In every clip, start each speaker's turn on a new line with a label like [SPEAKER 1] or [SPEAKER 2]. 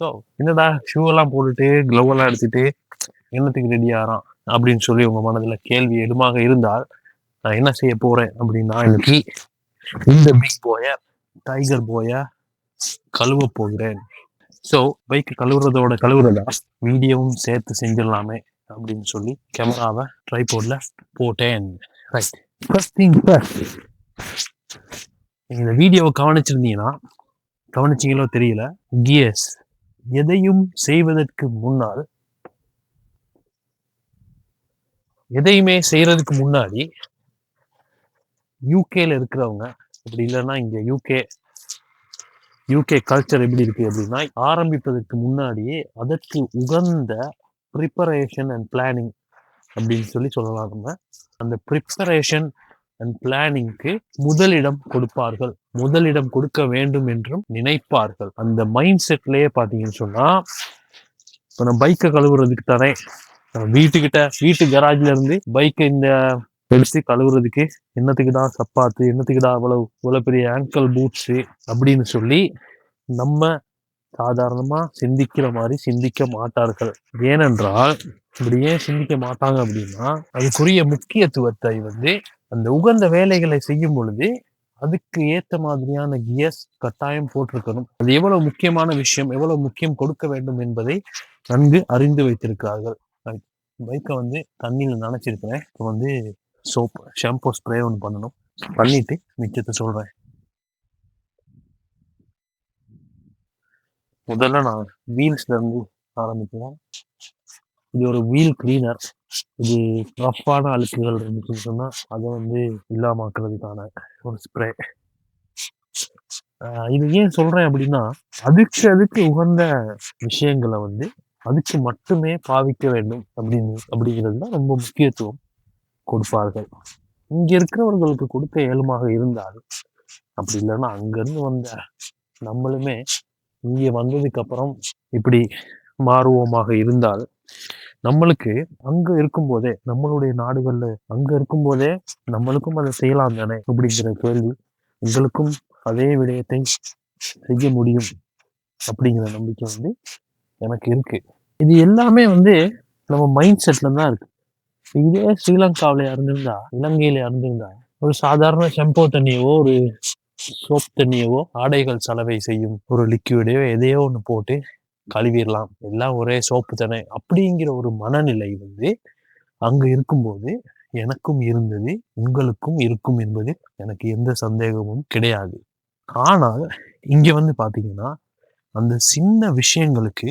[SPEAKER 1] So என்னடா shoe எல்லாம் போட்டுட்டு க்ளவ் எல்லாம் எடுத்துட்டு என்னத்துக்கு ரெடி ஆகிறான் அப்படின்னு சொல்லி உங்க மனதுல கேள்வி எதுமாக இருந்தால் நான் என்ன செய்ய போறேன் அப்படின்னா இன்னைக்கு இந்த பிக் போய டைகர் போய கழுவ போகிறேன். ஸோ பைக் கழுவுறதோட கழுவுறதா? வீடியோவும் சேர்த்து செஞ்சிடலாமே அப்படின்னு சொல்லி கேமராவை ட்ரைபோர்ட்ல போட்டேன். ரைட் ஃபர்ஸ்ட் திங் இந்த வீடியோவை கவனிச்சிருந்தீங்கன்னா கவனிச்சிங்களோ தெரியல? கியர்ஸ் எதையும் செய்வதற்கு முன்னால் எதையுமே செய்யறதுக்கு முன்னாடி யூகேல இருக்கிறவங்க அப்படி இல்லைன்னா இங்க யூகே யூகே கல்ச்சர் எப்படி இருக்கு அப்படின்னா ஆரம்பிப்பதற்கு முன்னாடியே அதற்கு உகந்த ப்ரிப்பரேஷன் அண்ட் பிளானிங் அப்படின்னு சொல்லி சொல்லலாம் நம்ம. அந்த ப்ரிப்பரேஷன் அண்ட் பிளானிங்க்கு முதலிடம் கொடுப்பார்கள். முதலிடம் கொடுக்க வேண்டும் என்றும் நினைப்பார்கள். அந்த மைண்ட் செட்லயே பார்த்தீங்கன்னு சொன்னா இப்போ நான் பைக்கை கழுவுறதுக்கு தானே வீட்டுக்கிட்ட வீட்டு கராஜ்ல இருந்து பைக்கை இந்த எடுத்து கழுவுறதுக்கு என்னத்துக்குடா சப்பாத்து என்னத்துக்குடா அவ்வளவு இவ்வளவு பெரிய ஆங்கிள் பூட்ஸு அப்படின்னு சொல்லி நம்ம சாதாரணமா சிந்திக்கிற மாதிரி சிந்திக்க மாட்டார்கள். ஏனென்றால் இப்படி ஏன் சிந்திக்க மாட்டாங்க அப்படின்னா அதுக்குரிய முக்கியத்துவத்தை வந்து அந்த உகந்த வேலைகளை செய்யும் பொழுது அதுக்கு ஏத்த மாதிரியான கியர்ஸ் கட்டாயம் போட்டிருக்கணும். அது எவ்வளவு முக்கியமான விஷயம் எவ்வளவு முக்கியம் கொடுக்க வேண்டும் என்பதை நன்கு அறிந்து வைத்திருக்கிறார்கள். பைக்கை வந்து தண்ணியில நினைச்சிருக்கிறேன். இப்போ வந்து சோப் ஷாம்பூ ஸ்ப்ரே ஒன்று பண்ணணும். பண்ணிட்டு மிச்சத்தை சொல்றேன். முதல்ல நான் வீல்ஸ்ல இருந்து ஆரம்பிக்கிறேன் இது ஒரு வீல் கிளீனர் இது ரஃப்பான அழுக்குகள் இருந்துச்சுன்னு சொன்னால் அதை வந்து இல்லாமக்கிறதுக்கான ஒரு ஸ்ப்ரே இது ஏன் சொல்கிறேன் அப்படின்னா அதுக்கு அதுக்கு உகந்த விஷயங்களை வந்து அதுக்கு மட்டுமே பாவிக்க வேண்டும் அப்படின்னு அப்படிங்கிறது தான் ரொம்ப முக்கியத்துவம் கொடுப்பார்கள். இங்கே இருக்கிறவர்களுக்கு கொடுக்க ஏழுமாக இருந்தால் அப்படி இல்லைன்னா அங்கேருந்து வந்த நம்மளுமே இங்கே வந்ததுக்கு அப்புறம் இப்படி மாறுவோமாக இருந்தால் நம்மளுக்கு அங்க இருக்கும்போதே நம்மளுடைய நாடுகள்ல அங்க இருக்கும்போதே நம்மளுக்கும் அதை செய்யலாம் தானே அப்படிங்கிற கேள்வி உங்களுக்கும் அதே விடயத்தை செய்ய முடியும் அப்படிங்கிற நம்பிக்கை வந்து எனக்கு இருக்கு. இது எல்லாமே வந்து நம்ம மைண்ட் செட்ல தான் இருக்கு. இதே ஸ்ரீலங்காவில இருந்திருந்தா இலங்கையில இருந்திருந்தா ஒரு சாதாரண செம்போ தண்ணியவோ ஒரு சோப் தண்ணியவோ ஆடைகள் சலவை செய்யும் ஒரு லிக்விடையோ எதையோ ஒன்று போட்டு கழுவிடலாம் எல்லாம் ஒரே சோப்பு தானே? அப்படிங்கிற ஒரு மனநிலை வந்து அங்கு இருக்கும்போது எனக்கும் இருந்தது உங்களுக்கும் இருக்கும் என்பது எனக்கு எந்த சந்தேகமும் கிடையாது. ஆனால் இங்கே வந்து பார்த்தீங்கன்னா அந்த சின்ன விஷயங்களுக்கு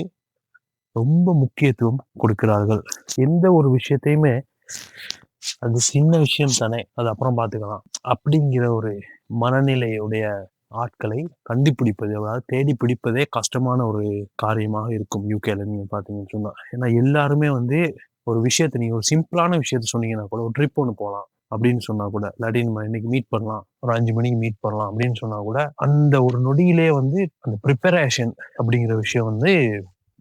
[SPEAKER 1] ரொம்ப முக்கியத்துவம் கொடுக்கிறார்கள். எந்த ஒரு விஷயத்தையுமே அது சின்ன விஷயம் தானே அது அப்புறம் பார்த்துக்கலாம். அப்படிங்கிற ஒரு மனநிலையுடைய ஆட்களை கண்டுபிடிப்பது அதாவது தேடி பிடிப்பதே கஷ்டமான ஒரு காரியமாக இருக்கும் யூகேல நீங்கள் பார்த்தீங்கன்னு சொன்னால் ஏன்னா எல்லாருமே வந்து ஒரு விஷயத்தை நீங்கள் ஒரு சிம்பிளான விஷயத்த சொன்னீங்கன்னா கூட ஒரு ட்ரிப் ஒன்று போகலாம் அப்படின்னு சொன்னா கூட இல்லாட்டி நம்ம இன்னைக்கு மீட் பண்ணலாம் ஒரு அஞ்சு மணிக்கு மீட் பண்ணலாம் அப்படின்னு சொன்னா கூட அந்த ஒரு நொடியிலே வந்து அந்த ப்ரிப்பரேஷன் அப்படிங்கிற விஷயம் வந்து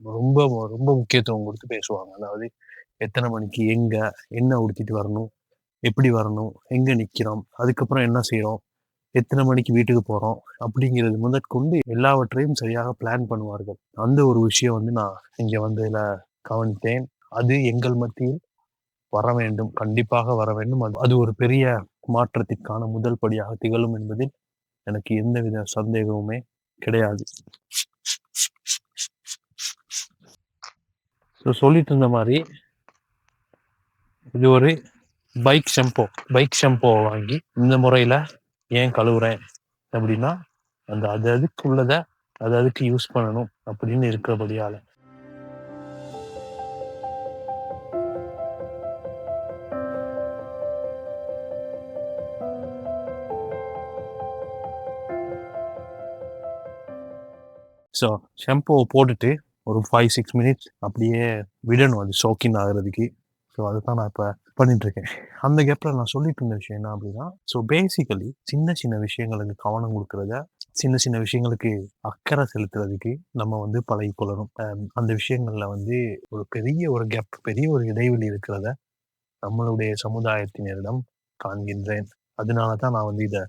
[SPEAKER 1] ரொம்ப ரொம்ப முக்கியத்துவம் கொடுத்து பேசுவாங்க. அதாவது எத்தனை மணிக்கு எங்க என்ன உடுத்திட்டு வரணும் எப்படி வரணும் எங்க நிக்கிறோம் அதுக்கப்புறம் என்ன செய்யறோம் எத்தனை மணிக்கு வீட்டுக்கு போகிறோம் அப்படிங்கிறது முதற்கொண்டு எல்லாவற்றையும் சரியாக பிளான் பண்ணுவார்கள். அந்த ஒரு விஷயம் வந்து நான் இங்கே வந்ததில் கவனித்தேன். அது எங்கள் மத்தியில் வர வேண்டும் கண்டிப்பாக வர வேண்டும். அது அது ஒரு பெரிய மாற்றத்திற்கான முதல் படியாக திகழும் என்பதில் எனக்கு எந்தவித சந்தேகமுமே கிடையாது. ஸோ சொல்லிட்டு இருந்த மாதிரி இது ஒரு பைக் ஷெம்போ பைக் ஷெம்போ வாங்கி இந்த முறையில ஏன் கழுவுறேன்? அப்படின்னா அந்த அது அதுக்கு உள்ளதை அது அதுக்கு யூஸ் பண்ணணும் அப்படின்னு இருக்கிறபடியால. ஸோ ஷாம்புவை போட்டுட்டு ஒரு ஃபைவ் சிக்ஸ் மினிட்ஸ் அப்படியே விடணும். அது ஷோக்கின் ஆகிறதுக்கு. ஸோ அதுதான் நான் இப்போ பண்ணிட்டுருக்கேன். அந்த கேப்பில் நான் சொல்லிட்டு இருந்த விஷயம் என்ன அப்படின்னா ஸோ பேசிக்கலி சின்ன சின்ன விஷயங்களுக்கு கவனம் கொடுக்குறத சின்ன சின்ன விஷயங்களுக்கு அக்கறை செலுத்துறதுக்கு நம்ம வந்து பழகி கொள்ளணும். அந்த விஷயங்களில் வந்து ஒரு பெரிய ஒரு கேப் பெரிய ஒரு இடைவெளி இருக்கிறத நம்மளுடைய சமுதாயத்தினரிடம் காண்கின்றேன். அதனால தான் நான் வந்து இதை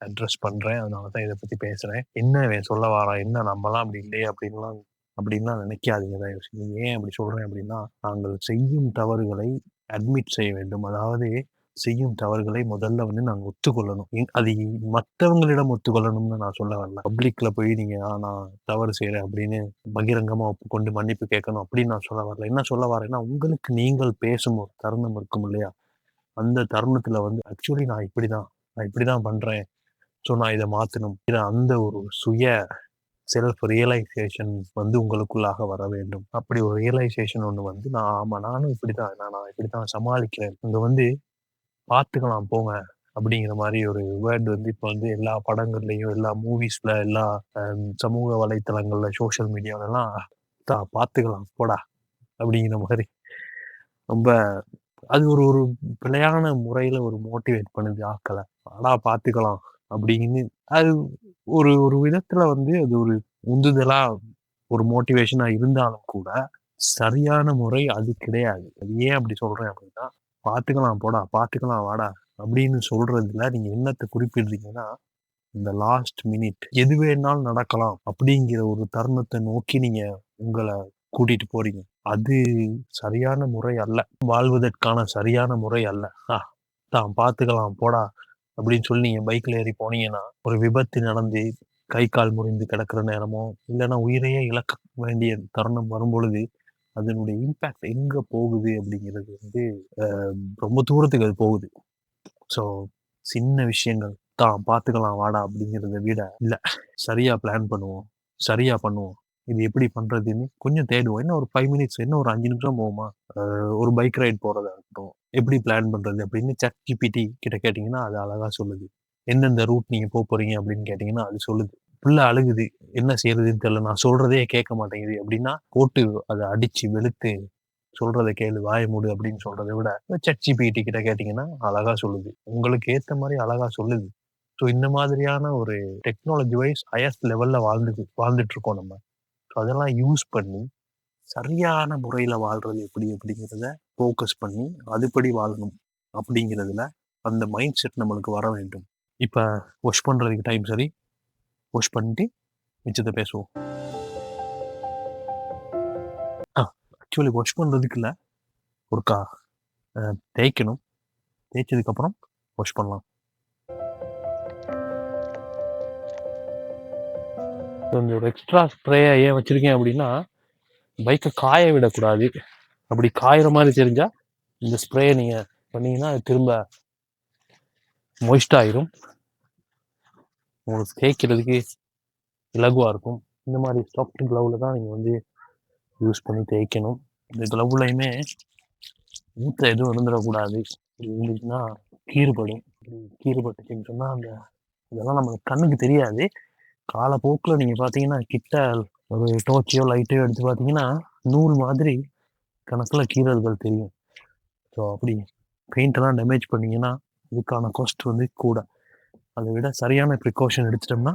[SPEAKER 1] அட்ரஸ் பண்றேன். அதனால தான் இதை பத்தி பேசுறேன். என்ன சொல்ல வரா என்ன நம்மலாம் அப்படி இல்லையே அப்படின்லாம் அப்படின்லாம் நினைக்காதீங்க. ஏன் அப்படி சொல்றேன் அப்படின்னா, நாங்கள் செய்யும் தவறுகளை அட்மிட் செய்ய வேண்டும். அதாவது செய்யும் தவறுகளை முதல்ல வந்து நாங்க ஒத்துக்கொள்ளணும். எ அது மத்தவங்களிடம் ஒத்துக்கொள்ளணும்னு நான் சொல்ல வரல. பப்ளிக்ல போய் நீங்க ஆ நான் தவறு செய்றேன் அப்படின்னு பகிரங்கமா ஒப்புக்கொண்டு மன்னிப்பு கேட்கணும் அப்படின்னு நான் சொல்ல வரல. என்ன சொல்ல வரேன்னா, உங்களுக்கு நீங்கள் பேசும் ஒரு தருணம் இருக்கும் இல்லையா? அந்த தருணத்துல வந்து ஆக்சுவலி நான் இப்படிதான். நான் இப்படிதான் பண்றேன். ஸோ நான் இத மாத்தணும். இத அந்த ஒரு சுய செல்ஃப் ரியலைசேஷன் வந்து உங்களுக்குள்ளாக வர வேண்டும். அப்படி ஒரு ரியலைசேஷன் ஒன்று வந்து நான் ஆமாம் நானும் இப்படி தான் நான் நான் இப்படித்தான் சமாளிக்கிறேன். இங்கே வந்து பார்த்துக்கலாம் போங்க. அப்படிங்கிற மாதிரி ஒரு வேர்டு வந்து இப்போ வந்து எல்லா படங்கள்லையும் எல்லா மூவிஸ்ல, எல்லா சமூக வலைத்தளங்கள்ல, சோஷியல் மீடியாவிலலாம் தான் பார்த்துக்கலாம் போடா" அப்படிங்கிற மாதிரி ரொம்ப அது ஒரு ஒரு பிழையான முறையில ஒரு மோட்டிவேட் பண்ணுது ஆக்களை "வாடா பார்த்துக்கலாம்" அப்படின்னு அது ஒரு ஒரு விதத்துல வந்து அது ஒரு உந்துதலா, ஒரு மோட்டிவேஷனா இருந்தாலும் கூட, சரியான முறை அது கிடையாது. அது ஏன் அப்படி சொல்றேன் அப்படின்னா, "பார்த்துக்கலாம் போடா, பார்த்துக்கலாம் வாடா" அப்படின்னு சொல்றதுல நீங்க என்னத்தை குறிப்பிடுறீங்கன்னா, இந்த லாஸ்ட் மினிட் எது வேணாலும் நடக்கலாம் அப்படிங்கிற ஒரு தருணத்தை நோக்கி நீங்க உங்களை கூட்டிட்டு போறீங்க. அது சரியான முறை அல்ல. வாழ்வதற்கான சரியான முறை அல்ல. "ஆ தான் பார்த்துக்கலாம் போடா" அப்படின்னு சொல்லி நீங்கள் பைக்கில் ஏறி போனீங்கன்னா, ஒரு விபத்து நடந்து கை, கால் முறிந்து கிடக்கிற நேரமோ, இல்லைன்னா உயிரையே இழக்க வேண்டிய தருணம் வரும்பொழுது, அதனுடைய இம்பேக்ட் எங்கே போகுது அப்படிங்கிறது வந்து ரொம்ப தூரத்துக்கு அது போகுது. ஸோ சின்ன விஷயங்கள் தான் பார்த்துக்கலாம் வாடா அப்படிங்கிறத விட, இல்லை சரியாக பிளான் பண்ணுவோம். சரியாக பண்ணுவோம். இது எப்படி பண்ணுறதுன்னு கொஞ்சம் தேடுவோம். என்ன ஒரு ஃபைவ் மினிட்ஸ், என்ன ஒரு அஞ்சு நிமிஷம் போகுமா? ஒரு பைக் ரைட் போகிறதா இருக்கட்டும். எப்படி பிளான் பண்ணுறது அப்படின்னு ChatGPT கிட்ட கேட்டிங்கன்னா அது அழகாக சொல்லுது. எந்தெந்த ரூட் நீங்கள் போக போகிறீங்க அப்படின்னு கேட்டிங்கன்னா அது சொல்லுது. புள்ள அழுகுது. என்ன செய்யறதுன்னு தெரியல. நான் சொல்கிறதே கேட்க மாட்டேங்குது அப்படின்னா, போட்டு அதை அடித்து வெளுத்து சொல்கிறத கேளு, வாய மூடு அப்படின்னு சொல்கிறத விட, ChatGPT கிட்ட கேட்டிங்கன்னா அழகாக சொல்லுது. உங்களுக்கு ஏற்ற மாதிரி அழகாக சொல்லுது. ஸோ இந்த மாதிரியான ஒரு டெக்னாலஜி வைஸ் ஹையஸ்ட் லெவலில் வாழ்ந்து வாழ்ந்துட்டு இருக்கோம் நம்ம. ஸோ அதெல்லாம் யூஸ் பண்ணி, சரியான முறையில் வாழ்றது எப்படி அப்படிங்கிறத ஃபோக்கஸ் பண்ணி, அதுபடி வாழணும் அப்படிங்கிறதுல, அந்த மைண்ட் செட் நம்மளுக்கு வர வேண்டும். இப்போ வாஷ் பண்ணுறதுக்கு டைம் சரி. வாஷ் பண்ணிட்டு மிச்சத்தை பேசுவோம். ஆ ஆக்சுவலி வாஷ் பண்ணுறதுக்குள்ள இல்ல. ஒருக்கா தேய்க்கணும். தேய்ச்சதுக்கப்புறம் வாஷ் பண்ணலாம். இந்த ஒரு எக்ஸ்ட்ரா ஸ்ப்ரேயை ஏன் வச்சுருக்கேன் அப்படின்னா, பைக்கை காய விடக்கூடாது. அப்படி காயிற மாதிரி தெரிஞ்சால் இந்த ஸ்ப்ரேயை நீங்கள் பண்ணிங்கன்னா அது திரும்ப மொய்ஸ்ட் ஆயிரும். உங்களுக்கு தேய்க்கிறதுக்கு இலகுவாக இருக்கும். இந்த மாதிரி சாஃப்ட் க்ளவில் தான் நீங்கள் வந்து யூஸ் பண்ணி தேய்க்கணும். இந்த க்ளவுலையுமே மூட்ட எதுவும் இருந்துடக்கூடாது அப்படி இருந்துச்சுன்னா கீறுபடும். அப்படி கீறுபட்டுச்சுன்னு சொன்னால் அந்த இதெல்லாம் நம்மளுக்கு கண்ணுக்கு தெரியாது. காலப்போக்கில் நீங்கள் பார்த்தீங்கன்னா, கிட்ட ஒரு டோர்ச்சையோ, லைட்டையோ எடுத்து பார்த்தீங்கன்னா, நூல் மாதிரி கணக்குல கீறல்கள் தெரியும். ஸோ அப்படி பெயிண்டெல்லாம் டேமேஜ் பண்ணிங்கன்னா இதுக்கான காஸ்ட் வந்து கூட. அதை விட சரியான ப்ரிகாஷன் எடுத்துட்டோம்னா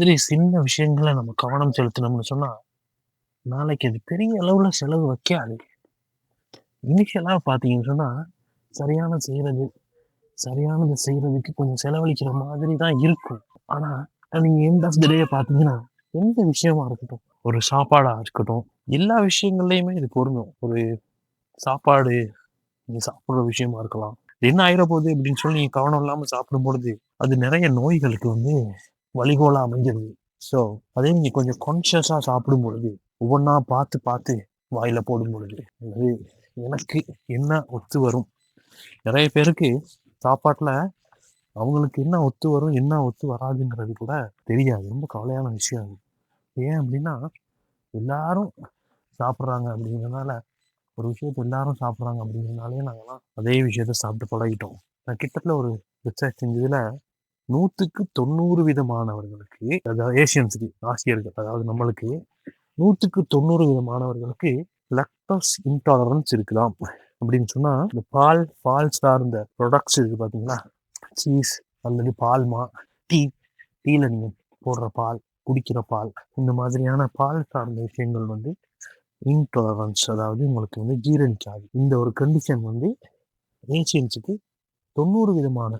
[SPEAKER 1] மாதிரி சின்ன விஷயங்களை நம்ம கவனம் செலுத்தினோம்னு சொன்னா, நாளைக்கு அது பெரிய அளவுல செலவு வைக்காது. இனிஷியலா பார்த்தீங்கன்னு சொன்னா, சரியான செய்யறது சரியானதை செய்யறதுக்கு கொஞ்சம் செலவழிக்கிற மாதிரி தான் இருக்கும். ஆனா, நீங்க எண்ட் ஆஃப் த டே பார்த்தீங்கன்னா, எந்த விஷயமா இருக்கட்டும், ஒரு சாப்பாடா இருக்கட்டும், எல்லா விஷயங்கள்லையுமே இது பொருந்தும். ஒரு சாப்பாடு, நீங்க சாப்பிடுற விஷயமா இருக்கலாம். என்ன ஆயிர போகுது அப்படின்னு சொல்லி நீங்க கவனம் இல்லாம சாப்பிடும்பொழுது, அது நிறைய நோய்களுக்கு வந்து வழிகோலாக அமைஞ்சிருது. ஸோ, அதே நீங்கள் கொஞ்சம் கான்ஷியஸாக சாப்பிடும் பொழுது, ஒவ்வொன்றா பார்த்து பார்த்து வாயில் போடும் பொழுது, அது எனக்கு என்ன ஒத்து வரும்? நிறைய பேருக்கு சாப்பாட்டில் அவங்களுக்கு என்ன ஒத்து வரும், என்ன ஒத்து வராதுங்கிறது கூட தெரியாது. ரொம்ப கவலையான விஷயம் அது. ஏன் அப்படின்னா, எல்லாரும் சாப்பிட்றாங்க அப்படிங்கிறதுனால, ஒரு விஷயத்த எல்லாரும் சாப்பிட்றாங்க அப்படிங்கிறதுனாலே நாங்கள்லாம் அதே விஷயத்த சாப்பிட்டு பழகிட்டோம். நான் கிட்டத்தட்ட ஒரு ரிசர்ச் செஞ்சதில் 100க்கு 90 விதமானவர்களுக்கு, அதாவது ஏசியன்ஸுக்கு, ஆசியர்கள், அதாவது நம்மளுக்கு நூற்றுக்கு தொண்ணூறு விதமானவர்களுக்கு லக்டோஸ் இன்டாலரன்ஸ் இருக்கலாம் அப்படின்னு சொன்னால் இந்த பால் பால் சார்ந்த ப்ரொடக்ட்ஸ் இருக்கு பார்த்தீங்களா சீஸ் அல்லது பால்மா டீ டீல நீங்கள் போடுற பால் குடிக்கிற பால் இந்த மாதிரியான பால் சார்ந்த விஷயங்கள் வந்து இன்டாலரன்ஸ் அதாவது உங்களுக்கு வந்து ஜீரணிக்காது இந்த ஒரு கண்டிஷன் வந்து ஏசியன்ஸுக்கு தொண்ணூறு விதமான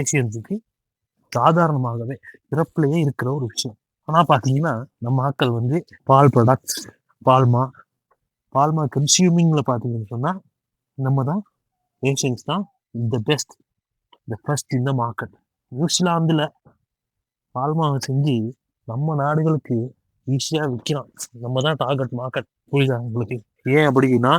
[SPEAKER 1] ஏசியன்ஸுக்கு சாதாரணமாகவே இறப்புலையே இருக்கிற ஒரு விஷயம். ஆனால் பார்த்தீங்கன்னா நம்ம ஆட்கள் வந்து பால் ப்ராடக்ட்ஸ் பால்மா பால்மா கன்சியூமிங்கில் பார்த்தீங்கன்னு சொன்னால் நம்ம தான் ஏஷியன்ஸ் தான் த பெஸ்ட் த ஃபஸ்ட் இந்த மார்க்கெட் நியூசிலாந்தில் பால்மாவை செஞ்சு நம்ம நாடுகளுக்கு ஈஸியாக விற்கலாம். நம்ம தான் டார்கெட் மார்க்கெட் புரியுதா உங்களுக்கு? ஏன் அப்படின்னா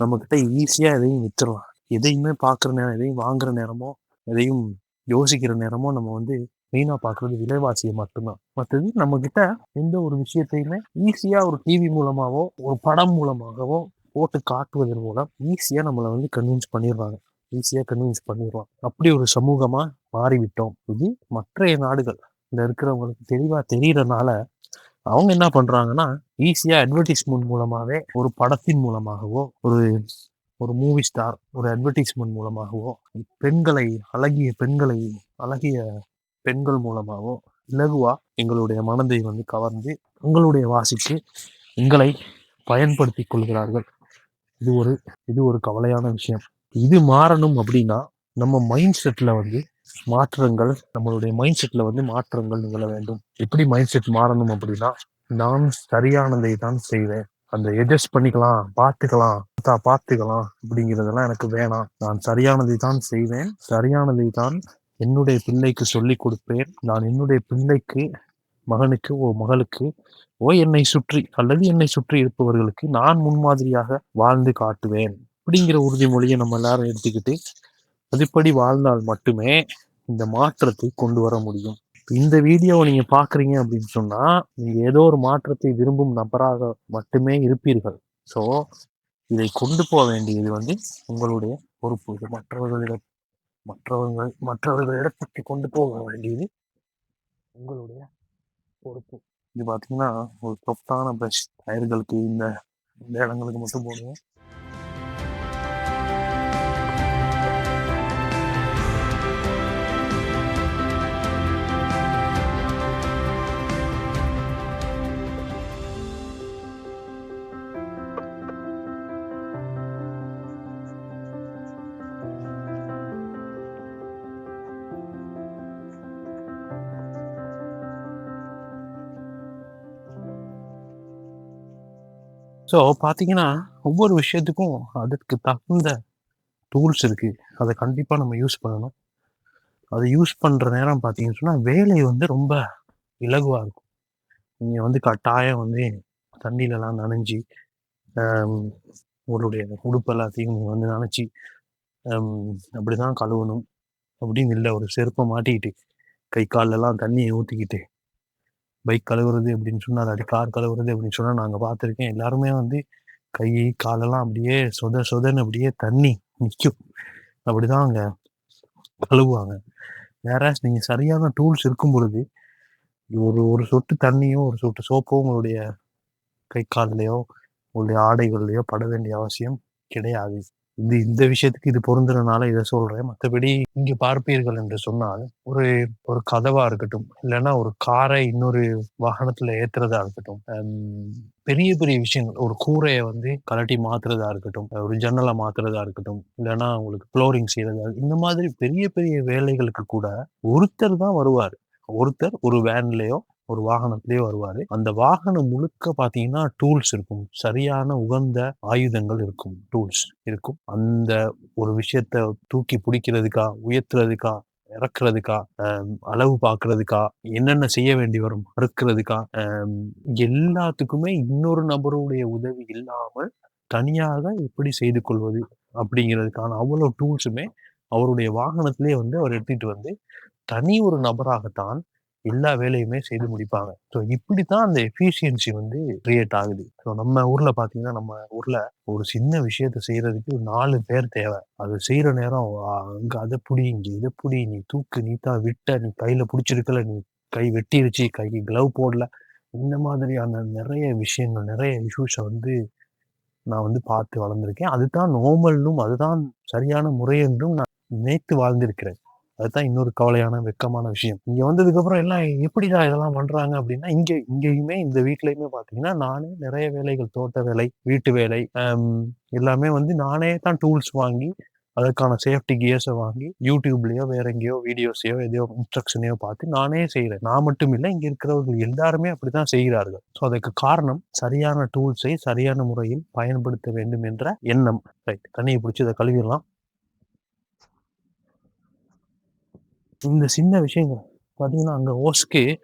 [SPEAKER 1] நம்மக்கிட்ட ஈஸியாக எதையும் விற்றுடலாம் எதையுமே பார்க்குற நேரம் எதையும் வாங்குற நேரமோ எதையும் யோசிக்கிற நேரமும் நம்ம வந்து மெயினாக பார்க்குறது விலைவாசியை மட்டும்தான். மற்றது நம்மக்கிட்ட எந்த ஒரு விஷயத்தையுமே ஈஸியாக ஒரு டிவி மூலமாகவோ ஒரு படம் மூலமாகவோ போட்டு காட்டுவதன் மூலம் ஈஸியாக நம்மளை வந்து கன்வின்ஸ் பண்ணிடுறாங்க. ஈஸியாக கன்வின்ஸ் பண்ணிடுவாங்க அப்படி ஒரு சமூகமாக மாறிவிட்டோம். இது மற்றைய நாடுகள். இந்த இருக்கிறவங்களுக்கு தெளிவாக தெரியறனால அவங்க என்ன பண்ணுறாங்கன்னா ஈஸியாக அட்வர்டைஸ்மெண்ட் மூலமாகவே ஒரு படத்தின் மூலமாகவோ ஒரு ஒரு மூவி ஸ்டார் ஒரு அட்வர்டைஸ்மெண்ட் மூலமாகவோ பெண்களை அழகிய பெண்களை அழகிய பெண்கள் மூலமாகவோ இலகுவாக எங்களுடைய மனதை வந்து கவர்ந்து உங்களுடைய வாசிக்கு எங்களை பயன்படுத்தி கொள்கிறார்கள். இது ஒரு இது ஒரு கவலையான விஷயம். இது மாறணும் அப்படின்னா நம்ம மைண்ட் செட்டில் வந்து மாற்றங்கள் நம்மளுடைய மைண்ட் செட்டில் வந்து மாற்றங்கள் நிகழ வேண்டும். எப்படி மைண்ட் செட் மாறணும் அப்படின்னா நான் சரியானதை தான் செய்வேன். அந்த எட்ஜஸ்ட் பண்ணிக்கலாம் பார்த்துக்கலாம் பார்த்துக்கலாம் அப்படிங்கிறதெல்லாம் எனக்கு வேணாம். நான் சரியானதை தான் செய்வேன். சரியானதை தான் என்னுடைய பிள்ளைக்கு சொல்லி கொடுப்பேன். நான் என்னுடைய பிள்ளைக்கு மகனுக்கு ஓ மகளுக்கு ஓ என்னை சுற்றி அல்லது என்னை சுற்றி இருப்பவர்களுக்கு நான் முன்மாதிரியாக வாழ்ந்து காட்டுவேன் அப்படிங்கிற உறுதிமொழியை நம்ம எல்லாரும் எடுத்துக்கிட்டு அதுபடி வாழ்ந்தால் மட்டுமே இந்த மாற்றத்தை கொண்டு வர முடியும். இந்த வீடியோவை நீங்க பாக்குறீங்க அப்படின்னு சொன்னா நீங்க ஏதோ ஒரு மாற்றத்தை விரும்பும் நபராக மட்டுமே இருப்பீர்கள். ஸோ இதை கொண்டு போக வேண்டியது வந்து உங்களுடைய பொறுப்பு. இது மற்றவர்களிடம் மற்றவர்கள் மற்றவர்களிடத்துக்கு கொண்டு போக வேண்டியது உங்களுடைய பொறுப்பு. இது பார்த்தீங்கன்னா ஒரு சொத்தான பிரஷ் டயர்களுக்கு இந்த இந்த இடங்களுக்கு மட்டும் போடுவோம் ஸோ பார்த்தீங்கன்னா ஒவ்வொரு விஷயத்துக்கும் அதுக்கு தகுந்த டூல்ஸ் இருக்குது அதை கண்டிப்பாக நம்ம யூஸ் பண்ணணும். அதை யூஸ் பண்ணுற நேரம் பார்த்தீங்கன்னு சொன்னால் வேலை வந்து ரொம்ப இலகுவாக இருக்கும். நீங்கள் வந்து கட்டாயம் வந்து தண்ணியிலலாம் நனைஞ்சி உங்களுடைய உடுப்பு எல்லாத்தையும் வந்து நினச்சி அப்படி தான் கழுவணும் அப்படின்னு இல்லை ஒரு செருப்பை மாட்டிக்கிட்டு கை காலெல்லாம் தண்ணியை ஊற்றிக்கிட்டு பைக் கழுவுறது அப்படின்னு சொன்னால் அல்லாட்டி கார் கழுவுறது அப்படின்னு சொன்னால் நாங்கள் பார்த்துருக்கேன். எல்லாருமே வந்து கை காலெல்லாம் அப்படியே சொத சொதன்னு அப்படியே தண்ணி நிற்கும் அப்படிதான் அங்கே கழுவுவாங்க. வேற நீங்கள் சரியான டூல்ஸ் இருக்கும் பொழுது ஒரு ஒரு சொட்டு தண்ணியோ ஒரு சொட்டு சோப்போ உங்களுடைய கை கால்லையோ உங்களுடைய ஆடைகள்லையோ பட வேண்டிய அவசியம் கிடையாது. இந்த இந்த விஷயத்துக்கு இது பொருந்துறதுனால இதை சொல்றேன். மற்றபடி இங்க பார்ப்பீர்கள் என்று சொன்னால் ஒரு ஒரு கதவா இருக்கட்டும் இல்லைன்னா ஒரு காரை இன்னொரு வாகனத்துல ஏத்துறதா இருக்கட்டும் பெரிய பெரிய விஷயங்கள். ஒரு கூரையை வந்து கலட்டி மாத்துறதா இருக்கட்டும் ஒரு ஜன்னலை மாத்துறதா இருக்கட்டும் இல்லைன்னா உங்களுக்கு ஃப்ளோரிங் செய்யறதா இந்த மாதிரி பெரிய பெரிய வேலைகளுக்கு கூட ஒருத்தர் தான் வருவார். ஒருத்தர் ஒரு வேன்லயோ ஒரு வாகனத்திலே வருவாரு. அந்த வாகனம் முழுக்க பாத்தீங்கன்னா டூல்ஸ் இருக்கும். சரியான உகந்த ஆயுதங்கள் இருக்கும். டூல்ஸ் இருக்கும். அந்த ஒரு விஷயத்த தூக்கி பிடிக்கிறதுக்கா உயர்த்துறதுக்கா இறக்குறதுக்கா அளவு பார்க்கறதுக்கா என்னென்ன செய்ய வேண்டி வரும் மறுக்கிறதுக்கா எல்லாத்துக்குமே இன்னொரு நபருடைய உதவி இல்லாமல் தனியாக எப்படி செய்து கொள்வது அப்படிங்கிறதுக்கான அவ்வளோ டூல்ஸுமே அவருடைய வாகனத்திலே வந்து அவர் எடுத்துட்டு வந்து தனி ஒரு நபராகத்தான் எல்லா வேலையுமே செய்து முடிப்பாங்க ஸோ இப்படி தான் அந்த எஃபிஷியன்சி வந்து கிரியேட் ஆகுது ஸோ நம்ம ஊர்ல பாத்தீங்கன்னா நம்ம ஊர்ல ஒரு சின்ன விஷயத்த செய்யறதுக்கு நாலு பேர் தேவை அது செய்யற நேரம் அங்க அதை புடி இங்க இதை புடி நீ தூக்கு நீ தான் விட்ட நீ கையில பிடிச்சிருக்கல நீ கை வெட்டிருச்சு கைக்கு கிளவ் போடல இந்த மாதிரியான நிறைய விஷயங்கள், நிறைய இஷ்யூஸை வந்து நான் வந்து பார்த்து வளர்ந்துருக்கேன். அதுதான் நோமல்னும் அதுதான் சரியான முறை என்றும் நான் நினைத்து வாழ்ந்திருக்கிறேன். அதுதான் இன்னொரு கவலையான, வெட்கமான விஷயம். இங்கே வந்ததுக்கப்புறம் எல்லாம் எப்படிடா இதெல்லாம் பண்ணுறாங்க அப்படின்னா, இங்கே இங்கேயுமே இந்த வீட்லையுமே பார்த்தீங்கன்னா, நானே நிறைய வேலைகள், தோட்ட வேலை, வீட்டு வேலை, எல்லாமே வந்து நானே தான் டூல்ஸ் வாங்கி, அதற்கான சேஃப்டி கியர்ஸை வாங்கி, யூடியூப்லேயோ வேற எங்கேயோ வீடியோஸையோ, எதையோ இன்ஸ்ட்ரக்ஷனையோ பார்த்து நானே செய்கிறேன் நான் மட்டும் இல்லை இங்கே இருக்கிறவர்கள் எல்லாருமே அப்படி தான் செய்கிறார்கள். ஸோ அதற்கு காரணம் சரியான டூல்ஸை சரியான முறையில் பயன்படுத்த வேண்டும் என்ற எண்ணம். ரைட். தண்ணியை பிடிச்சி இத கழுவிடலாம் இந்த சின்ன விஷயங்கள் பார்த்தீங்கன்னா, அங்கே ஓஸ்க்கு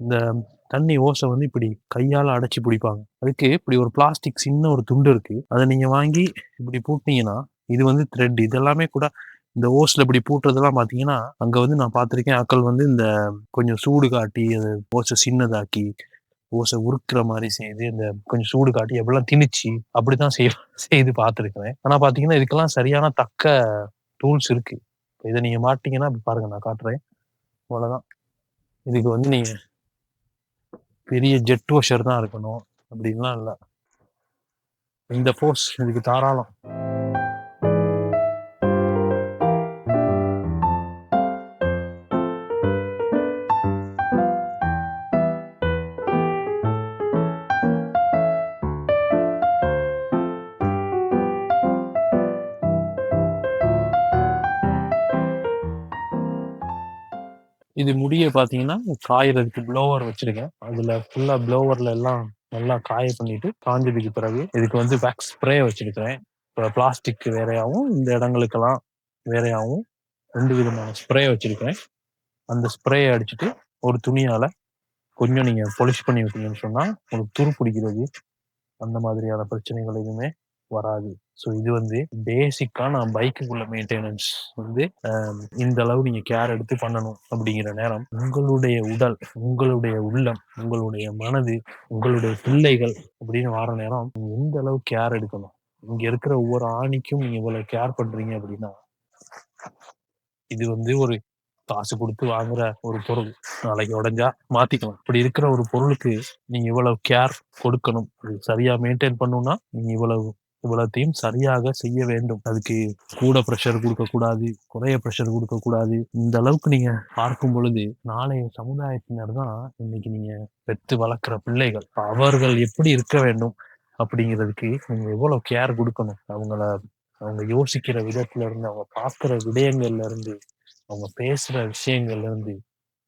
[SPEAKER 1] இந்த தண்ணி ஓசை வந்து இப்படி கையால் அடைச்சி பிடிப்பாங்க. அதுக்கு இப்படி ஒரு பிளாஸ்டிக் சின்ன ஒரு துண்டு இருக்கு. அதை நீங்க வாங்கி இப்படி பூட்னீங்கன்னா, இது வந்து த்ரெட். இது எல்லாமே கூட இந்த ஓஸ்ல இப்படி பூட்டுறதெல்லாம் பார்த்தீங்கன்னா, அங்கே வந்து நான் பார்த்துருக்கேன். அக்கள் வந்து இந்த கொஞ்சம் சூடு காட்டி, அது ஓசை சின்னதாக்கி, ஓசை உருக்குற மாதிரி செய்து, இந்த கொஞ்சம் சூடு காட்டி அப்படிலாம் திணிச்சு, அப்படித்தான் செய் செய்து பார்த்துருக்கிறேன். ஆனால் பார்த்தீங்கன்னா, இதுக்கெல்லாம் சரியான தக்க டூல்ஸ் இருக்கு. இத நீங்க மாட்டீங்கன்னா, இப்ப பாருங்க நான் காட்டுறேன். அவ்வளோதான். இதுக்கு வந்து நீங்க பெரிய ஜெட் வாஷர் தான் இருக்கணும். அப்படின்லாம் இல்ல. இந்த ஃபோர்ஸ் இதுக்கு தாராளம். இது முடிய பார்த்தீங்கன்னா, காயறதுக்கு ப்ளோவர் வச்சிருக்கேன். அதுல ஃபுல்லா ப்ளோவர்ல எல்லாம் நல்லா காய பண்ணிட்டு, காஞ்சதுக்கு பிறகு இதுக்கு வந்து வேக்ஸ் ஸ்ப்ரே வச்சிருக்கிறேன். இப்போ பிளாஸ்டிக் வேறையாகவும் இந்த இடங்களுக்கெல்லாம் வேறையாகவும் ரெண்டு விதமான ஸ்ப்ரே வச்சிருக்கிறேன். அந்த ஸ்ப்ரேயை அடிச்சுட்டு, ஒரு துணியால கொஞ்சம் நீங்க பொலிஷ் பண்ணி விட்டீங்கன்னு சொன்னா, உங்களுக்கு துரு பிடிக்கிறது, அந்த மாதிரியான பிரச்சனைகள் எதுவுமே வராது. ஸோ இது வந்து பேசிக்கான நான் பைக்குக்குள்ள மெயின்டெனன்ஸ் வந்து இந்த அளவு நீங்க கேர் எடுத்து பண்ணணும் அப்படிங்கிற நேரம், உங்களுடைய உடல், உங்களுடைய உள்ளம், உங்களுடைய மனது, உங்களுடைய பிள்ளைகள் அப்படின்னு வர நேரம், எந்த அளவு கேர் எடுக்கணும். இங்க இருக்கிற ஒவ்வொரு ஆணிக்கும் நீங்க இவ்வளவு கேர் பண்றீங்க அப்படின்னா, இது வந்து ஒரு காசு கொடுத்து வாங்குற ஒரு பொருள். நாளைக்கு உடஞ்சா மாத்திக்கலாம். இப்படி இருக்கிற ஒரு பொருளுக்கு நீங்க இவ்வளவு கேர் கொடுக்கணும். சரியா மெயின்டெயின் பண்ணணும்னா, நீங்க இவ்வளவு இவ்வளத்தையும் சரியாக செய்ய வேண்டும். அதுக்கு கூட ப்ரெஷர் கொடுக்கக்கூடாது குறைய ப்ரெஷர் கொடுக்கக்கூடாது இந்த அளவுக்கு நீங்க பார்க்கும் பொழுது, நாளைய சமுதாயத்தினர் தான் இன்னைக்கு நீங்க பெற்று வளர்க்குற பிள்ளைகள். அவர்கள் எப்படி இருக்க வேண்டும் அப்படிங்கிறதுக்கு நீங்க எவ்வளவு கேர் கொடுக்கணும் அவங்கள அவங்க யோசிக்கிற விதத்துல இருந்து, அவங்க பார்க்கிற விடயங்கள்ல இருந்து, அவங்க பேசுற விஷயங்கள்ல இருந்து,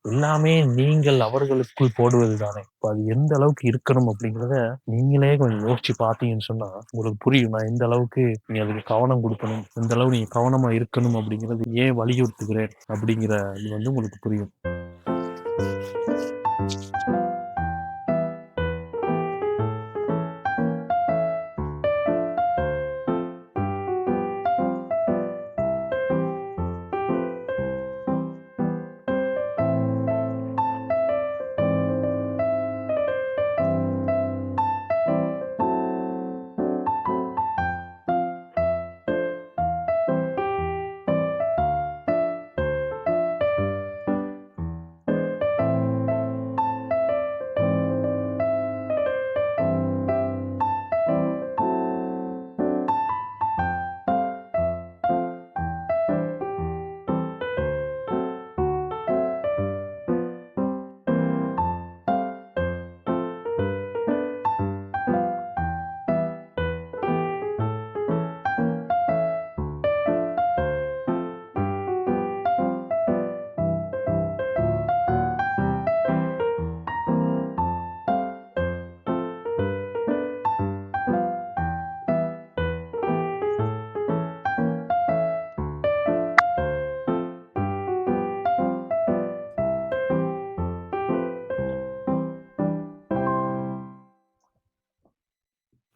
[SPEAKER 1] எல்லாமே நீங்கள் அவர்களுக்குள் போடுவது தானே. இப்போ அது எந்த அளவுக்கு இருக்கணும் அப்படிங்கிறத, நீங்களே கொஞ்சம் யோசிச்சு பார்த்தீங்கன்னு சொன்னா, உங்களுக்கு புரியும். நான் எந்த அளவுக்கு நீ அதுக்கு கவனம் கொடுக்கணும் எந்த அளவு நீங்க கவனமா இருக்கணும் அப்படிங்கிறது ஏன் வலியுறுத்துகிறேன் அப்படிங்கிற இது வந்து உங்களுக்கு புரியும்.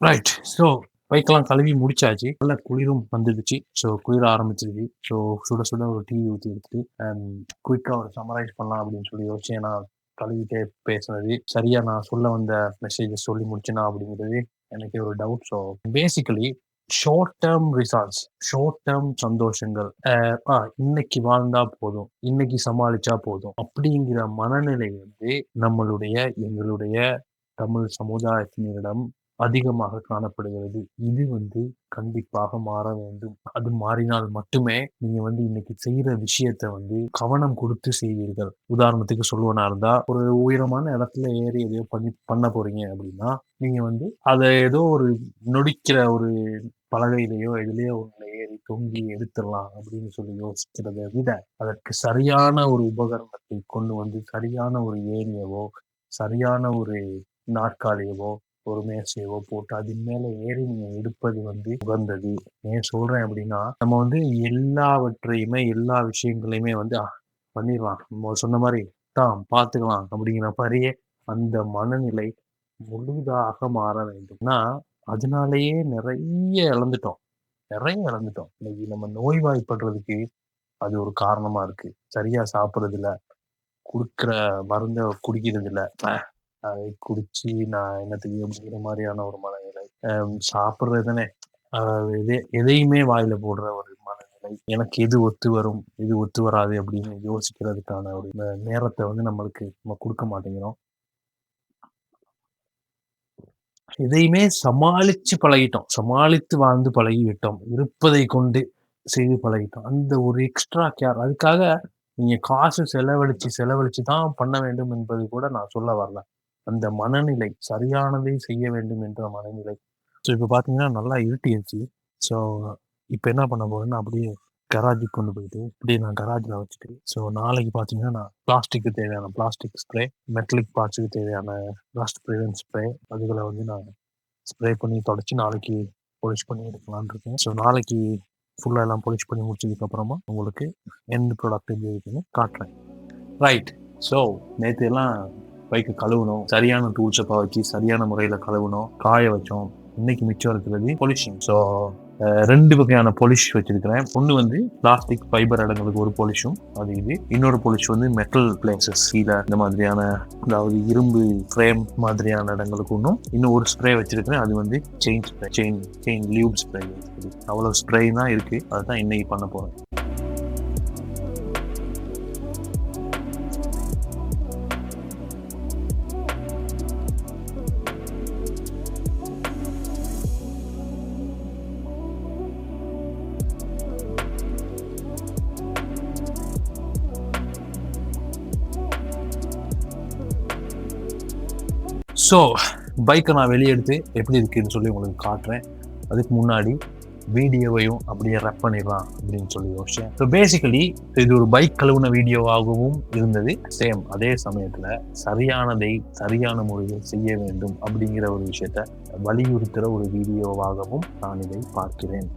[SPEAKER 1] ரைட். ஸோ பைக்கெல்லாம் கழுவி முடிச்சாச்சு. நல்ல குளிரும் வந்துடுச்சு. ஸோ குளிர ஆரம்பிச்சிருச்சு. ஸோ சுட சுட ஒரு டீ ஊற்றி எடுத்துட்டு, அண்ட் குயிக்காக ஒரு சமரைஸ் பண்ணலாம் அப்படின்னு சொல்லி யோசிச்சு ஏன்னா கழுவிட்டே பேசுனது, சரியா நான் சொல்ல வந்த மெசேஜை சொல்லி முடிச்சேனா அப்படிங்கிறது எனக்கே ஒரு doubt. So basically short term results short term சந்தோஷங்கள் இன்னைக்கு வாழ்ந்தா போதும் இன்னைக்கு சமாளிச்சா போதும் அப்படிங்கிற மனநிலை வந்து நம்மளுடைய எங்களுடைய தமிழ் சமுதாயத்தினரிடம் அதிகமாக காணப்படுகிறது. இது வந்து கண்டிப்பாக மாற வேண்டும். அது மாறினால் மட்டுமே நீங்க வந்து இன்னைக்கு செய்யற விஷயத்த வந்து கவனம் கொடுத்து செய்வீர்கள். உதாரணத்துக்கு சொல்லுவனா இருந்தா ஒரு உயரமான இடத்துல ஏறி எதையோ பண்ணி பண்ண போறீங்க அப்படின்னா நீங்க வந்து அதை ஏதோ ஒரு நொடிக்கிற ஒரு பலகையிலேயோ எதுலயோ ஒண்ணுல ஏறி தொங்கி எடுத்துடலாம் அப்படின்னு சொல்லி யோசிக்கிறதை விட அதற்கு சரியான ஒரு உபகரணத்தை கொண்டு வந்து சரியான ஒரு ஏரியவோ சரியான ஒரு நாற்காலியவோ ஒரு செய்வோம் போட்டு அதன் மேல ஏறி நீங்க எடுப்பது வந்து உகந்தது. ஏன் சொல்றேன் அப்படின்னா நம்ம வந்து எல்லாவற்றையுமே எல்லா விஷயங்களையுமே வந்து பண்ணிடலாம். நம்ம சொன்ன மாதிரி தான் பார்த்துக்கலாம் அப்படிங்கிற மாதிரியே அந்த மனநிலை முழுதாக மாற வேண்டும்னா அதனாலேயே நிறைய இழந்துட்டோம். நிறைய இழந்துட்டோம். இன்னைக்கு நம்ம நோய்வாய்ப்படுறதுக்கு அது ஒரு காரணமா இருக்கு. சரியா சாப்பிட்றது இல்லை கொடுக்குற மருந்த குடிக்கிறது இல்லை அதை குடிச்சு நான் என்னத்துக்கு அப்படிங்கிற மாதிரியான ஒரு மனநிலை. அஹ், சாப்பிடுறது தானே. அஹ், எதே எதையுமே வாயில போடுற ஒரு மனநிலை. எனக்கு எது ஒத்து வரும் எது ஒத்து வராது அப்படின்னு யோசிக்கிறதுக்கான ஒரு நே- நேரத்தை வந்து நம்மளுக்கு நம்ம கொடுக்க மாட்டேங்கிறோம். எதையுமே சமாளிச்சு பழகிட்டோம். சமாளித்து வாழ்ந்து பழகி விட்டோம் இருப்பதை கொண்டு செய்து பழகிட்டோம். அந்த ஒரு எக்ஸ்ட்ரா கேர் அதுக்காக நீங்க காசு செலவழிச்சு செலவழிச்சு தான் பண்ண வேண்டும் என்பது கூட நான் சொல்ல வரல. அந்த மனநிலை சரியானதை செய்ய வேண்டும் என்ற மனநிலை. ஸோ இப்போ பார்த்தீங்கன்னா நல்லா இருட்டிடுச்சு ஸோ இப்போ என்ன பண்ண போறேன்னா அப்படியே கராஜுக்கு கொண்டு போயிட்டு இப்படியே நான் கராஜில் வச்சுட்டு ஸோ நாளைக்கு பார்த்தீங்கன்னா நான் பிளாஸ்டிக்கு தேவையான பிளாஸ்டிக் ஸ்ப்ரே மெட்டலிக் பார்ட்ஸுக்கு தேவையான ரஸ்ட் ப்ரிவென்ட் ஸ்ப்ரே அதுகளை வந்து நான் ஸ்ப்ரே பண்ணி தொடச்சி நாளைக்கு பொலிஷ் பண்ணி எடுக்கலான் இருக்கேன். ஸோ நாளைக்கு ஃபுல்லாக எல்லாம் பொலிஷ் பண்ணி முடிச்சதுக்கு அப்புறமா உங்களுக்கு எந்த ப்ராடக்ட் எப்படி இருக்குன்னு காட்டுறேன். ரைட் ஸோ நேற்று எல்லாம் பைக்கு கழுவணும். சரியான டூல்ஸை வச்சு சரியான முறையில் கழுவணும். காய வச்சோம். இன்னைக்கு மிச்சம் இருக்கிறது பொலிஷிங் ஸோ ரெண்டு வகையான பொலிஷ் வச்சிருக்கிறேன். ஒன்று வந்து பிளாஸ்டிக் ஃபைபர் இடங்களுக்கு ஒரு பொலிஷும் அது இது. இன்னொரு பொலிஷ் வந்து மெட்டல் பிளேசஸ் கீழே இந்த மாதிரியான அதாவது இரும்பு ஃப்ரேம் மாதிரியான இடங்களுக்கு ஒன்றும் இன்னும் ஒரு ஸ்ப்ரே வச்சிருக்கிறேன். அது வந்து chain spray chain chain lube spray அவ்வளோ ஸ்ப்ரே தான் இருக்குது அதுதான் இன்னைக்கு பண்ண போகிறேன் ஸோ பைக்கை நான் வெளியே எடுத்து எப்படி இருக்குன்னு சொல்லி உங்களுக்கு காட்டுறேன். அதுக்கு முன்னாடி வீடியோவையும் அப்படியே ரெப் பண்ணிடலாம் அப்படின்னு சொல்லி யோசிச்சேன். ஸோ பேசிக்கலி இது ஒரு பைக் கழுவுன வீடியோவாகவும் இருந்தது. சேம் அதே சமயத்தில் சரியானதை சரியான முறையில் செய்ய வேண்டும் அப்படிங்கிற ஒரு விஷயத்த வலியுறுத்துகிற ஒரு வீடியோவாகவும் நான் இதை பார்க்கிறேன்.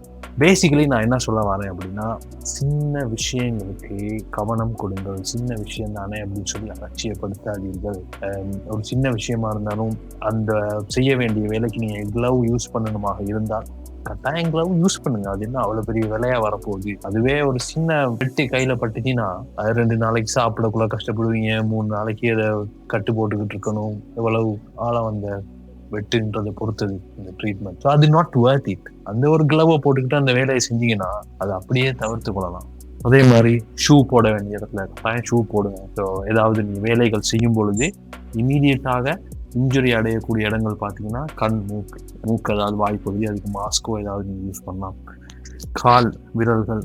[SPEAKER 1] பேசிக்கலி நான் என்ன சொல்ல வரேன் அப்படின்னா சின்ன விஷயங்களுக்கு கவனம் கொடுங்கள். சின்ன விஷயம் தானே அப்படின்னு சொல்லி அலட்சியப்படுத்தாதீர்கள். ஒரு சின்ன விஷயமா இருந்தாலும் அந்த செய்ய வேண்டிய வேலைக்கு நீங்கள் க்ளவ் யூஸ் பண்ணணுமாக இருந்தால் கட்டாயம் க்ளவ் யூஸ் பண்ணுங்க. அது என்ன அவ்வளவு பெரிய விலையா வரப்போகுது? அதுவே ஒரு சின்ன வெட்டி கையில பட்டுச்சுன்னா அது ரெண்டு நாளைக்கு சாப்பிடக்குள்ள கஷ்டப்படுவீங்க. மூணு நாளைக்கு அதை கட்டு போட்டுக்கிட்டு இருக்கணும். எவ்வளவு ஆழம் அந்த வெட்டுன்றதை பொறுத்தது இந்த ட்ரீட்மெண்ட் ஸோ அது நாட் worth இட் அந்த ஒரு க்ளவை போட்டுக்கிட்டு அந்த வேலையை செஞ்சீங்கன்னா அதை அப்படியே தவிர்த்து கொள்ளலாம். அதே மாதிரி ஷூ போட வேண்டிய இடத்துல பயன் ஷூ போடுங்க ஸோ ஏதாவது நீ வேலைகள் செய்யும் பொழுது இமீடியட்டாக இன்ஜுரி அடையக்கூடிய இடங்கள் பார்த்தீங்கன்னா கண் மூக்கு மூக்கு ஏதாவது வாய்ப்பகுதி அதுக்கு மாஸ்கோ ஏதாவது நீங்கள் யூஸ் பண்ணலாம். கால் விரல்கள்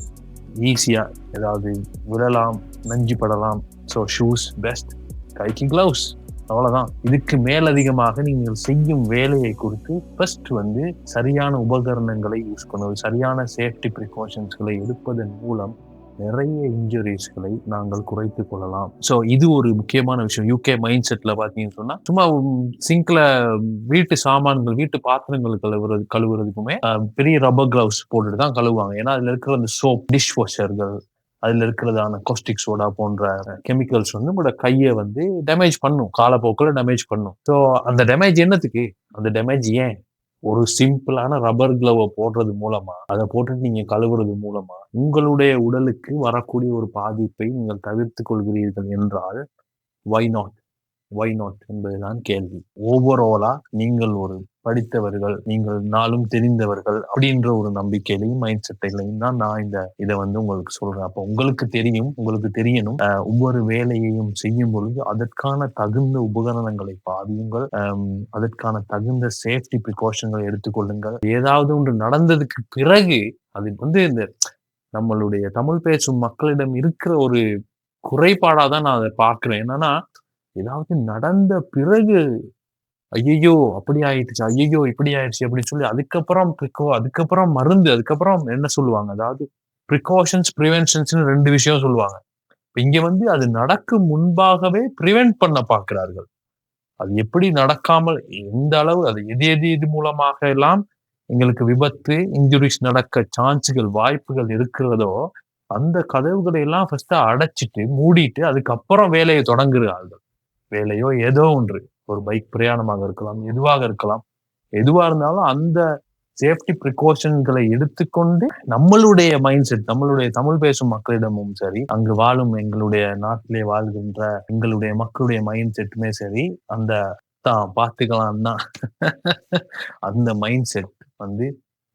[SPEAKER 1] ஈஸியாக ஏதாவது விழலாம் நஞ்சு படலாம். ஸோ ஷூஸ் பெஸ்ட் கைக்கு க்ளவுஸ் அவ்வளவுதான். இதுக்கு மேலதிகமாக நீங்கள் செய்யும் வேலையை குறித்து ஃபர்ஸ்ட் வந்து சரியான உபகரணங்களை யூஸ் பண்ணுவது சரியான சேஃப்டி ப்ரிகாஷன்ஸ்களை எடுப்பதன் மூலம் நிறைய இன்ஜுரிஸ்களை நாங்கள் குறைத்து கொள்ளலாம். ஸோ இது ஒரு முக்கியமான விஷயம். யூகே மைண்ட் செட்ல பார்த்தீங்கன்னு சொன்னா சும்மா சிங்க்ல வீட்டு சாமான்கள் வீட்டு பாத்திரங்கள் கழுவுறது கழுவுறதுக்குமே பெரிய ரப்பர் கிளவுஸ் போட்டுட்டு தான் கழுவுவாங்க. ஏன்னா அதுல இருக்கிற அந்த சோப் டிஷ் வாஷர்கள் அதில் இருக்கிறதான கோஸ்டிக் சோடா போன்ற கெமிக்கல்ஸ் வந்து உங்களோட கையை வந்து டேமேஜ் பண்ணும். காலப்போக்கில் டேமேஜ் பண்ணும். ஸோ அந்த டேமேஜ் என்னத்துக்கு? அந்த டேமேஜ் ஏன்? ஒரு சிம்பிளான ரப்பர் கிளவை போடுறது மூலமா அதை போட்டு நீங்க கழுவுறது மூலமா உங்களுடைய உடலுக்கு வரக்கூடிய ஒரு பாதிப்பை நீங்கள் தவிர்த்து கொள்கிறீர்கள் என்றால் வை நாட் ஒய் நாட் என்பதுதான் கேள்வி. ஓவராலா நீங்கள் ஒரு படித்தவர்கள் நீங்கள் நாளும் தெரிந்தவர்கள் அப்படின்ற ஒரு நம்பிக்கையிலையும் மைண்ட் செட்டையிலையும் தான் நான் இந்த இதை வந்து உங்களுக்கு சொல்றேன். அப்போ உங்களுக்கு தெரியும் உங்களுக்கு தெரியணும். ஒவ்வொரு வேலையையும் செய்யும் பொழுது அதற்கான தகுந்த உபகரணங்களை பாதியுங்கள். அதற்கான தகுந்த சேஃப்டி ப்ரிகாஷன்களை எடுத்துக்கொள்ளுங்கள். ஏதாவது ஒன்று நடந்ததுக்கு பிறகு அது வந்து இந்த நம்மளுடைய தமிழ் பேசும் மக்களிடம் இருக்கிற ஒரு குறைபாடாக தான் நான் அதை பார்க்கிறேன். என்னன்னா ஏதாவது நடந்த பிறகு ஐயோ அப்படி ஆயிடுச்சு ஐயோ இப்படி ஆயிடுச்சு அப்படின்னு சொல்லி அதுக்கப்புறம் ப்ரிகோ அதுக்கப்புறம் மருந்து அதுக்கப்புறம் என்ன சொல்லுவாங்க? அதாவது ப்ரிகாஷன்ஸ் ப்ரிவென்ஷன்ஸ்னு ரெண்டு விஷயம் சொல்லுவாங்க. இப்போ இங்க வந்து அது நடக்கும் முன்பாகவே ப்ரிவென்ட் பண்ண பார்க்கிறார்கள். அது எப்படி நடக்காமல் எந்த அளவு அது எது எது இது மூலமாக எல்லாம் எங்களுக்கு விபத்து இன்ஜுரிஸ் நடக்க சான்ஸுகள் வாய்ப்புகள் இருக்கிறதோ அந்த கதவுகளை எல்லாம் ஃபர்ஸ்ட் அடைச்சிட்டு மூடிட்டு அதுக்கப்புறம் வேலையை தொடங்குகிறார்கள். வேலையோ ஏதோ ஒன்று. ஒரு பைக் பிரயாணமாக இருக்கலாம் எதுவாக இருக்கலாம். எதுவாக இருந்தாலும் அந்த சேஃப்டி ப்ரிகாஷன்களை எடுத்துக்கொண்டு நம்மளுடைய மைண்ட் செட் நம்மளுடைய தமிழ் பேசும் மக்களிடமும் சரி அங்கு வாழும் எங்களுடைய நாட்டிலே வாழ்கின்ற எங்களுடைய மக்களுடைய மைண்ட் செட்டுமே சரி அந்த தான் பார்த்துக்கலாம் தான். அந்த மைண்ட் செட் வந்து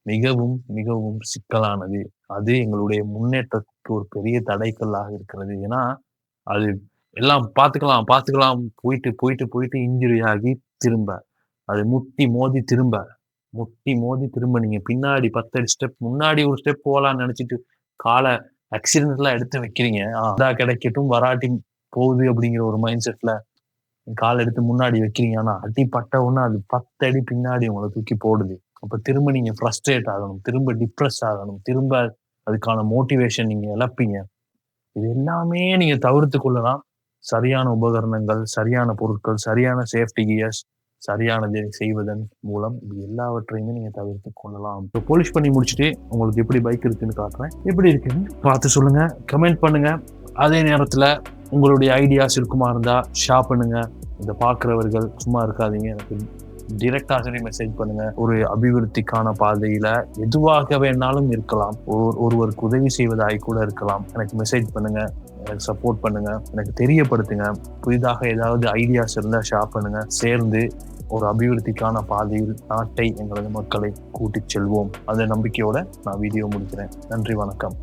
[SPEAKER 1] மிகவும் மிகவும் சிக்கலானது. அது எங்களுடைய முன்னேற்றத்துக்கு ஒரு பெரிய தடைக்கல்லாக இருக்கிறது. ஏன்னா அது எல்லாம் பார்த்துக்கலாம் பார்த்துக்கலாம் போயிட்டு போயிட்டு போயிட்டு இன்ஜுரி ஆகி திரும்ப. அது முட்டி மோதி திரும்ப. முட்டி மோதி திரும்ப நீங்கள் பின்னாடி பத்தடி ஸ்டெப் முன்னாடி ஒரு ஸ்டெப் போகலான்னு நினச்சிட்டு காலை ஆக்சிடென்ட்லாம் எடுத்து வைக்கிறீங்க. அதான் கிடைக்கட்டும் வராட்டி போகுது அப்படிங்கிற ஒரு மைண்ட் செட்டில் கால் எடுத்து முன்னாடி வைக்கிறீங்க. ஆனால் அடி பட்ட உடனே அது பத்து அடி பின்னாடி உங்களை தூக்கி போடுது. அப்போ திரும்ப நீங்கள் ஃப்ரஸ்ட்ரேட் ஆகணும் திரும்ப டிப்ரெஸ் ஆகணும் திரும்ப அதுக்கான மோட்டிவேஷன் நீங்கள் இழப்பீங்க. இது எல்லாமே நீங்கள் தவிர்த்து கொள்ளலாம். சரியான உபகரணங்கள் சரியான பொருட்கள் சரியான சேஃப்டி கியர்ஸ் சரியானதை செய்வதன் மூலம் இது எல்லாவற்றையுமே நீங்க தவிர்த்து கொள்ளலாம். இப்போ போலிஷ் பண்ணி முடிச்சுட்டு உங்களுக்கு எப்படி பைக் இருக்குன்னு காட்டுறேன். எப்படி இருக்குன்னு பார்த்து சொல்லுங்க. கமெண்ட் பண்ணுங்க. அதே நேரத்தில் உங்களுடைய ஐடியாஸ் இருக்குமா இருந்தால் ஷேர் பண்ணுங்க. இதை பார்க்குறவர்கள் சும்மா இருக்காதீங்க. எனக்கு டிரெக்டாக மெசேஜ் பண்ணுங்க. ஒரு அபிவிருத்திக்கான பாதையில எதுவாக வேணாலும் இருக்கலாம். ஒரு ஒருவருக்கு உதவி செய்வதாய் கூட இருக்கலாம். எனக்கு மெசேஜ் பண்ணுங்க. எனக்கு சப்போர்ட் பண்ணுங்க. எனக்கு தெரியப்படுத்துங்க. புதிதாக ஏதாவது ஐடியாஸ் இருந்தால் ஷேர் பண்ணுங்க. சேர்ந்து ஒரு அபிவிருத்திக்கான பாதையில் நாட்டை எங்களது மக்களை கூட்டிச் செல்வோம். அந்த நம்பிக்கையோட நான் வீடியோ முடிக்கிறேன். நன்றி வணக்கம்.